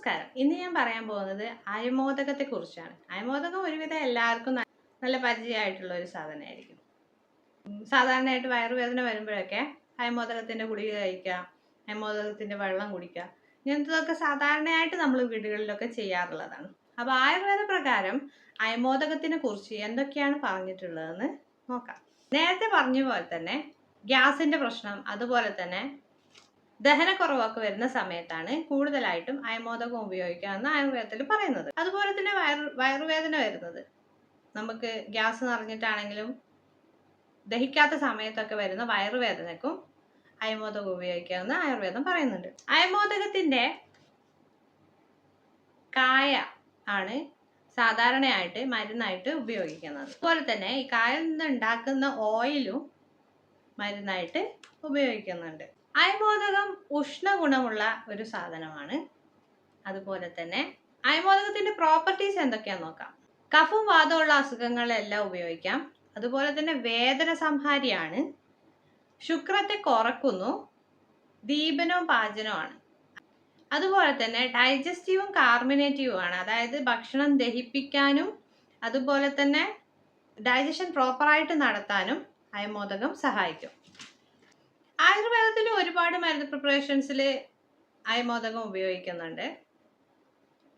നമസ്കാരം. ഇന്ന് ഞാൻ പറയാൻ പോകുന്നത് അയമോദകത്തെ കുറിച്ചാണ് അയമോദകം ഒരുവിധം എല്ലാവർക്കും നല്ല പരിചയമായിട്ടുള്ള ഒരു സാധനമായിരിക്കും. സാധാരണയായിട്ട് വയറുവേദന വരുമ്പോഴൊക്കെ അയമോദകത്തിന്റെ ഗുളിക കഴിക്കുക അയമോദകത്തിന്റെ വെള്ളം കുടിക്കുക ഇങ്ങനത്തതൊക്കെ സാധാരണയായിട്ട് നമ്മൾ വീടുകളിലൊക്കെ ചെയ്യാറുള്ളതാണ്. അപ്പോൾ ആയുർവേദ പ്രകാരം അയമോദകത്തിനെ കുറിച്ച് എന്തൊക്കെയാണ് പറഞ്ഞിട്ടുള്ളതെന്ന് നോക്കാം. നേരത്തെ പറഞ്ഞ പോലെ തന്നെ ഗ്യാസിന്റെ പ്രശ്നം അതുപോലെ തന്നെ ദഹനക്കുറവൊക്കെ വരുന്ന സമയത്താണ് കൂടുതലായിട്ടും അയമോദകം ഉപയോഗിക്കാമെന്ന് ആയുർവേദത്തിൽ പറയുന്നത്. അതുപോലെ തന്നെ വയറു വയറുവേദന വരുന്നത്. നമുക്ക് ഗ്യാസ് നിറഞ്ഞിട്ടാണെങ്കിലും ദഹിക്കാത്ത സമയത്തൊക്കെ വരുന്ന വയറുവേദനക്കും അയമോദകം ഉപയോഗിക്കാമെന്ന് ആയുർവേദം പറയുന്നുണ്ട്. അയമോദകത്തിന്റെ കായ ആണ് സാധാരണയായിട്ട് മരുന്നായിട്ട് ഉപയോഗിക്കുന്നത്. അതുപോലെ തന്നെ ഈ കായിൽ നിന്ന് ഉണ്ടാക്കുന്ന ഓയിലും മരുന്നായിട്ട് ഉപയോഗിക്കുന്നുണ്ട്. അയമോദകം ഉഷ്ണഗുണമുള്ള ഒരു സാധനമാണ്. അതുപോലെ തന്നെ അയമോദകത്തിന്റെ പ്രോപ്പർട്ടീസ് എന്തൊക്കെയാന്ന് നോക്കാം. കഫും വാദമുള്ള അസുഖങ്ങളെല്ലാം ഉപയോഗിക്കാം. അതുപോലെ തന്നെ വേദന സംഹാരിയാണ്. ശുക്രത്തെ കുറക്കുന്നു. ദീപനവും പാചനവുമാണ്. അതുപോലെ തന്നെ ഡൈജസ്റ്റീവും കാർമിനേറ്റീവും ആണ്. അതായത് ഭക്ഷണം ദഹിപ്പിക്കാനും അതുപോലെ തന്നെ ഡൈജഷൻ പ്രോപ്പറായിട്ട് നടത്താനും അയമോദകം സഹായിക്കും. ഒരുപാട് മരുന്ന് പ്രിപ്പറേഷൻസിൽ അയമോദകം ഉപയോഗിക്കുന്നുണ്ട്.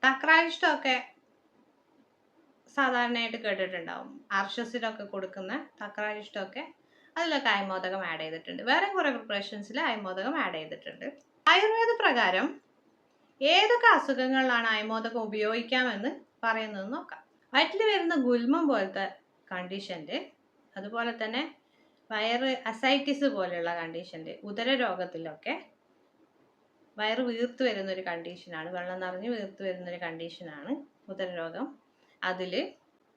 തക്രായിഷ്ടമൊക്കെ സാധാരണയായിട്ട് കേട്ടിട്ടുണ്ടാവും. ആർഷസിലൊക്കെ കൊടുക്കുന്ന തക്രായിഷ്ടമൊക്കെ അതിലൊക്കെ അയമോദകം ആഡ് ചെയ്തിട്ടുണ്ട്. വേറെ കുറേ പ്രിപ്പറേഷൻസിൽ അയമോദകം ആഡ് ചെയ്തിട്ടുണ്ട്. ആയുർവേദ പ്രകാരം ഏതൊക്കെ അസുഖങ്ങളിലാണ് അയമോദകം ഉപയോഗിക്കാമെന്ന് പറയുന്നത് നോക്കാം. വയറ്റിൽ വരുന്ന ഗുൽമം പോലത്തെ കണ്ടീഷന്റെ അതുപോലെ തന്നെ വയറ് അസൈറ്റിസ് പോലെയുള്ള കണ്ടീഷന്റെ ഉദര രോഗത്തിലൊക്കെ വയറ് വീർത്ത് വരുന്ന ഒരു കണ്ടീഷനാണ് വെള്ളം നിറഞ്ഞ് വീർത്ത് വരുന്ന ഒരു കണ്ടീഷനാണ് ഉദരരോഗം അതിൽ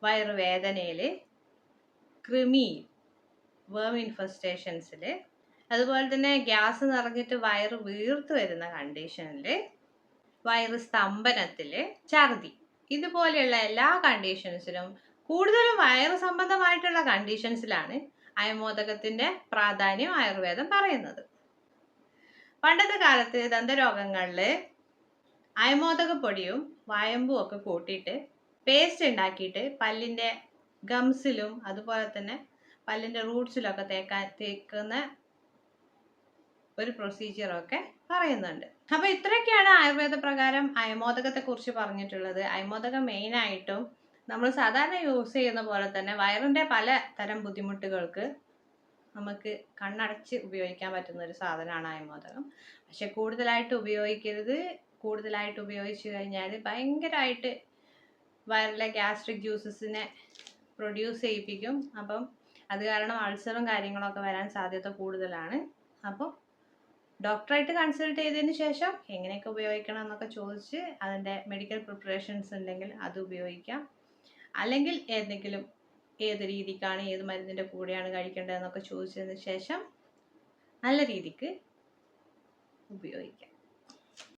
വയറുവേദനയിൽ കൃമി വേം ഇൻഫെസ്റ്റേഷൻസിൽ അതുപോലെ തന്നെ ഗ്യാസ് നിറഞ്ഞിട്ട് വയറ് വീർത്ത് വരുന്ന കണ്ടീഷനിൽ വയറ് സ്തംഭനത്തിൽ ഛർദി ഇതുപോലെയുള്ള എല്ലാ കണ്ടീഷൻസിലും കൂടുതലും വയറ് സംബന്ധമായിട്ടുള്ള കണ്ടീഷൻസിലാണ് അയമോദകത്തിന്റെ പ്രാധാന്യം ആയുർവേദം പറയുന്നത്. പണ്ടത്തെ കാലത്ത് ദന്തരോഗങ്ങളിൽ അയമോദക പൊടിയും വായമ്പും ഒക്കെ കൂട്ടിയിട്ട് പേസ്റ്റ് ഉണ്ടാക്കിയിട്ട് പല്ലിന്റെ ഗംസിലും അതുപോലെ തന്നെ പല്ലിന്റെ റൂട്ട്സിലൊക്കെ തേക്കാൻ തേക്കുന്ന ഒരു പ്രൊസീജിയറൊക്കെ പറയുന്നുണ്ട്. അപ്പോൾ ഇത്രയൊക്കെയാണ് ആയുർവേദ പ്രകാരം അയമോദകത്തെ കുറിച്ച് പറഞ്ഞിട്ടുള്ളത്. അയമോദകം മെയിനായിട്ടും നമ്മൾ സാധാരണ യൂസ് ചെയ്യുന്ന പോലെ തന്നെ വയറിന്റെ പല തരം ബുദ്ധിമുട്ടുകൾക്ക് നമുക്ക് കണ്ണടച്ച് ഉപയോഗിക്കാൻ പറ്റുന്ന ഒരു സാധനമാണ് അയമോദകം പക്ഷെ കൂടുതലായിട്ട് ഉപയോഗിക്കരുത്. കൂടുതലായിട്ട് ഉപയോഗിച്ചു കഴിഞ്ഞാൽ ഭയങ്കരമായിട്ട് വയറിലെ ഗ്യാസ്ട്രിക് ജ്യൂസസിനെ പ്രൊഡ്യൂസ് ചെയ്യിപ്പിക്കും. അപ്പം അത് കാരണം അൾസറും കാര്യങ്ങളൊക്കെ വരാൻ സാധ്യത കൂടുതലാണ്. അപ്പോൾ ഡോക്ടറായിട്ട് കൺസൾട്ട് ചെയ്തതിന് ശേഷം എങ്ങനെയൊക്കെ ഉപയോഗിക്കണം എന്നൊക്കെ ചോദിച്ച് അതിന്റെ മെഡിക്കൽ പ്രിപ്പറേഷൻസ് ഉണ്ടെങ്കിൽ അത് ഉപയോഗിക്കാം. അല്ലെങ്കിൽ ഏതെങ്കിലും ഏത് രീതിക്കാണ് ഏത് മരുന്നിന്റെ കൂടെയാണ് കഴിക്കേണ്ടതെന്നൊക്കെ ചോദിച്ചതിന് ശേഷം നല്ല രീതിക്ക് ഉപയോഗിക്കാം.